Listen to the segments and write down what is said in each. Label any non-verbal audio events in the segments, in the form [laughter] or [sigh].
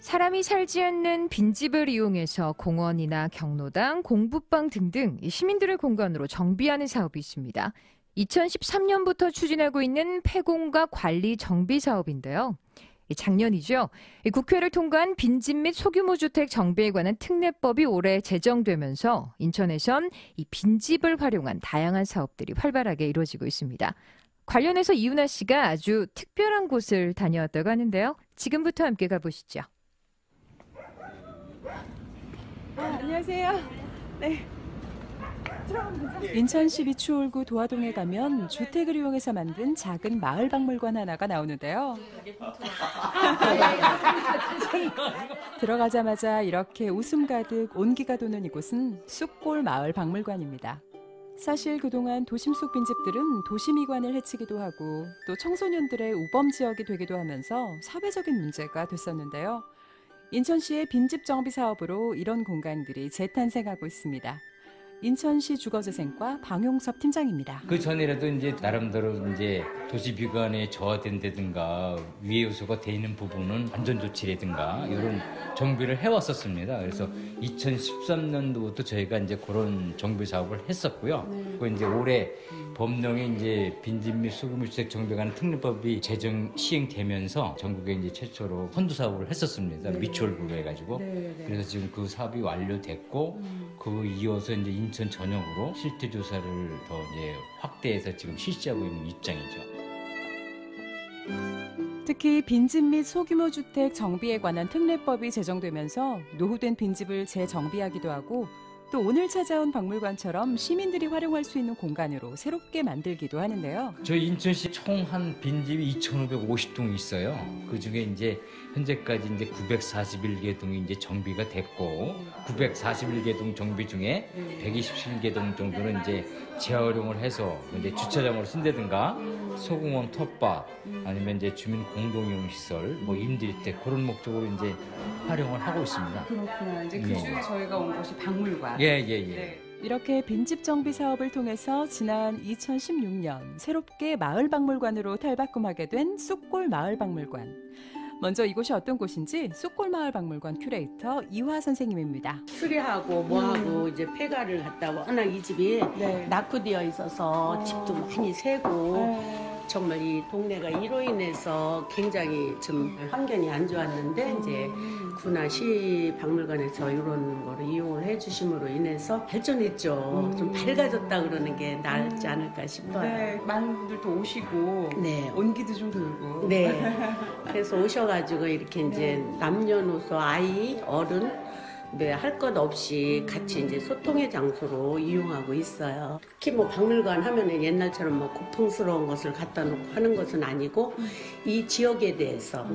사람이 살지 않는 빈집을 이용해서 공원이나 경로당, 공부방 등등 시민들의 공간으로 정비하는 사업이 있습니다. 2013년부터 추진하고 있는 폐공가 관리 정비 사업인데요. 작년이죠. 국회를 통과한 빈집 및 소규모 주택 정비에 관한 특례법이 올해 제정되면서 인천에선 이 빈집을 활용한 다양한 사업들이 활발하게 이루어지고 있습니다. 관련해서 이윤아 씨가 아주 특별한 곳을 다녀왔다고 하는데요. 지금부터 함께 가보시죠. 아, 안녕하세요. 네. 인천시 비추홀구 도화동에 가면 주택을 이용해서 만든 작은 마을 박물관 하나가 나오는데요. [laughs] 들어가자마자 이렇게 웃음 가득 온기가 도는 이곳은 쑥골 마을 박물관입니다. 사실 그동안 도심 속 빈집들은 도시미관을 해치기도 하고 또 청소년들의 우범 지역이 되기도 하면서 사회적인 문제가 됐었는데요. 인천시의 빈집 정비 사업으로 이런 공간들이 재탄생하고 있습니다. 인천시 주거재생과 방용섭 팀장입니다. 그 전에라도 이제 나름대로 이제 도시 비관에 저하된다든가 위에 요소가 돼 있는 부분은 안전 조치라든가 이런 정비를 해왔었습니다. 그래서 2013년도부터 저희가 이제 그런 정비 사업을 했었고요. 그 이제 올해 법령에 이제 빈집 및 소규모 주택 정비관 특례법이 제정 시행되면서 전국에 이제 최초로 선두 사업을 했었습니다. 미추홀구로 해가지고 그래서 지금 그 사업이 완료됐고 그 이어서 이제 인천 전역으로 실태 조사를 더 이제 확대해서 지금 실시하고 있는 입장이죠. 특히 빈집 및 소규모 주택 정비에 관한 특례법이 제정되면서 노후된 빈집을 재정비하기도 하고 또 오늘 찾아온 박물관처럼 시민들이 활용할 수 있는 공간으로 새롭게 만들기도 하는데요. 저희 인천시 총 한 빈집이 2,550동이 있어요. 그 중에 이제 현재까지 이제 941개 동이 이제 정비가 됐고 941개 동 정비 중에 127개 동 정도는 이제 재활용을 해서 이제 주차장으로 쓴다든가 소공원 텃밭 아니면 이제 주민 공동이용 시설 뭐 임대주택 그런 목적으로 이제 활용을 하고 있습니다. 그렇구나. 이제 그 네. 중에 저희가 온 곳이 박물관. 예, 예, 예. 네. 이렇게 빈집 정비 사업을 통해서 지난 2016년 새롭게 마을 박물관으로 탈바꿈하게 된 쑥골 마을 박물관. 먼저 이곳이 어떤 곳인지 쑥골 마을 박물관 큐레이터 이화 선생님입니다. 수리하고 뭐하고 이제 폐가를 갔다 워낙 이 집이 네. 낙후되어 있어서 집도 많이 새고 정말 이 동네가 이로 인해서 굉장히 좀 환경이 안 좋았는데 이제 군화시 박물관에서 이런 거를 이용을 해주심으로 인해서 발전했죠. 좀 밝아졌다 그러는 게 낫지 않을까 싶어요. 네, 많은 분들도 오시고 네. 온기도 좀 돌고. 네. 그래서 오셔가지고 이렇게 이제 남녀노소 아이 어른 네, 할것 없이 같이 이제 소통의 장소로 이용하고 있어요. 특히 뭐 박물관 하면은 옛날처럼 뭐 고풍스러운 것을 갖다 놓고 하는 것은 아니고 이 지역에 대해서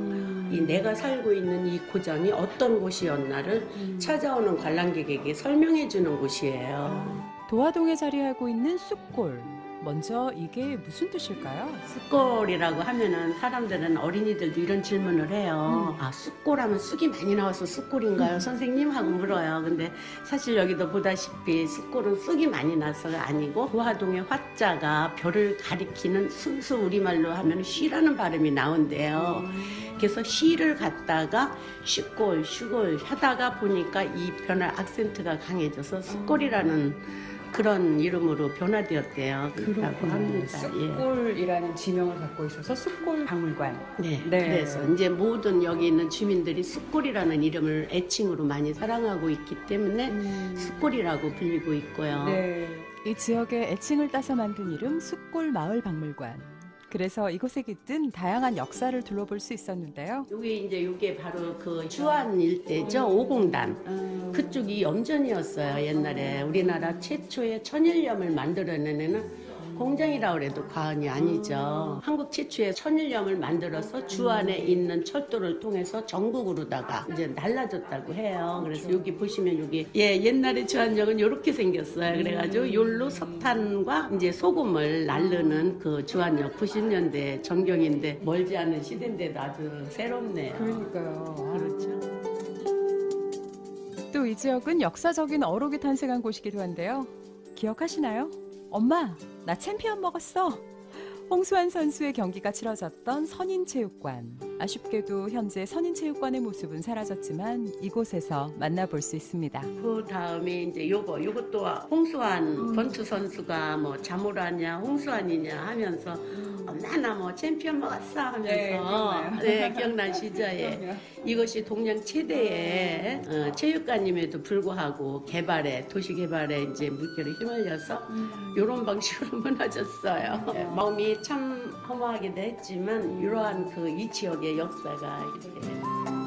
이 내가 살고 있는 이 고장이 어떤 곳이었나를 찾아오는 관람객에게 설명해 주는 곳이에요. 도화동에 자리하고 있는 쑥골. 먼저 이게 무슨 뜻일까요? 쑥골이라고 하면은 사람들은 어린이들도 이런 질문을 해요. 아, 쑥골하면 쑥이 많이 나와서 쑥골인가요? 선생님? 하고 물어요. 근데 사실 여기도 보다시피 쑥골은 쑥이 많이 나서가 아니고 도화동의 화자가 별을 가리키는 순수 우리말로 하면 쉬라는 발음이 나온대요. 그래서 쉬를 갖다가 슈골, 슈골 하다가 보니까 이 변화 악센트가 강해져서 쑥골이라는 그런 이름으로 변화되었대요. 그렇다고 합니다. 예. 쑥골이라는 지명을 갖고 있어서 쑥골 박물관. 네, 네. 그래서 이제 모든 여기 있는 주민들이 쑥골이라는 이름을 애칭으로 많이 사랑하고 있기 때문에 쑥골이라고 불리고 있고요. 네. 이 지역의 애칭을 따서 만든 이름 쑥골 마을 박물관. 그래서 이곳에 깃든 다양한 역사를 둘러볼 수 있었는데요. 여기 이제 이게 바로 그 주안 일대죠 오공단 그쪽이 염전이었어요 옛날에 우리나라 최초의 천일염을 만들어내는 공장이라고 해도 과언이 아니죠. 한국 최초의 천일염을 만들어서 주안에 있는 철도를 통해서 전국으로다가 이제 날라졌다고 해요. 그래서 여기 보시면 여기 예 옛날에 주안역은 이렇게 생겼어요. 그래가지고 욜로 석탄과 이제 소금을 날르는 그 주안역 90년대 전경인데 멀지 않은 시대인데도 아주 새롭네요. 그러니까요. 아, 그렇죠. 또 이 지역은 역사적인 어록이 탄생한 곳이기도 한데요. 기억하시나요? 엄마, 나 챔피언 먹었어. 홍수환 선수의 경기가 치러졌던 선인체육관. 아쉽게도 현재 선인체육관의 모습은 사라졌지만 이곳에서 만나볼 수 있습니다. 그 다음에 이제 요거 요것도 홍수환 권투 선수가 뭐 자모라냐 홍수환이냐 하면서 엄마나 뭐 챔피언 먹었어 하면서 네. 네, 기억나시죠? 예. [laughs] 이것이 동양 최대의 어, 체육관임에도 불구하고 개발에 도시 개발에 이제 물결을 휘말려서 이런 방식으로 [laughs] 무너졌어요. 예, 마음이 참 허무하기도 했지만 이러한 그 이 지역의 역사가 이렇게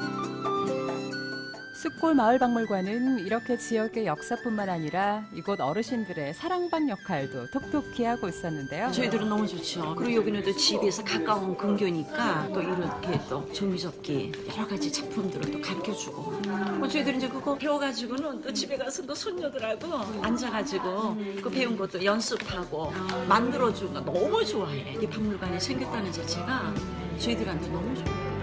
숲골 마을박물관은 이렇게 지역의 역사뿐만 아니라 이곳 어르신들의 사랑방 역할도 톡톡히 하고 있었는데요. 저희들은 너무 좋죠. 그리고 여기는 또 집에서 가까운 근교니까 또 이렇게 또 종이접기 여러 가지 작품들을 또 가르쳐주고. 뭐 저희들은 이제 그거 배워가지고는 또 집에 가서 또 손녀들하고 앉아가지고 그 배운 것도 연습하고 만들어주고 너무 좋아해. 이 박물관이 생겼다는 자체가 저희들한테 너무 좋아요.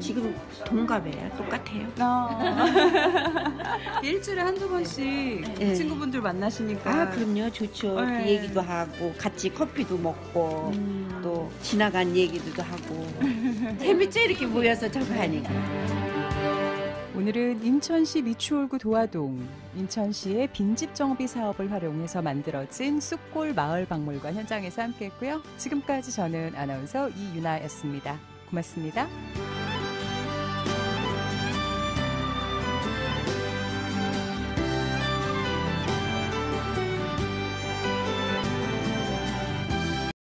지금 동갑이에요. 똑같아요. [laughs] 일주일에 한두 번씩 네. 친구분들 만나시니까 아, 그럼요. 좋죠. 네. 그 얘기도 하고, 같이 커피도 먹고, 음. 또 지나간 얘기도 하고. [laughs] 재밌죠? 이렇게 모여서 저거 하니까. 오늘은 인천시 미추홀구 도화동, 인천시의 빈집 정비 사업을 활용해서 만들어진 쑥골 마을 박물관 현장에서 함께했고요. 지금까지 저는 아나운서 이윤아였습니다. 고맙습니다.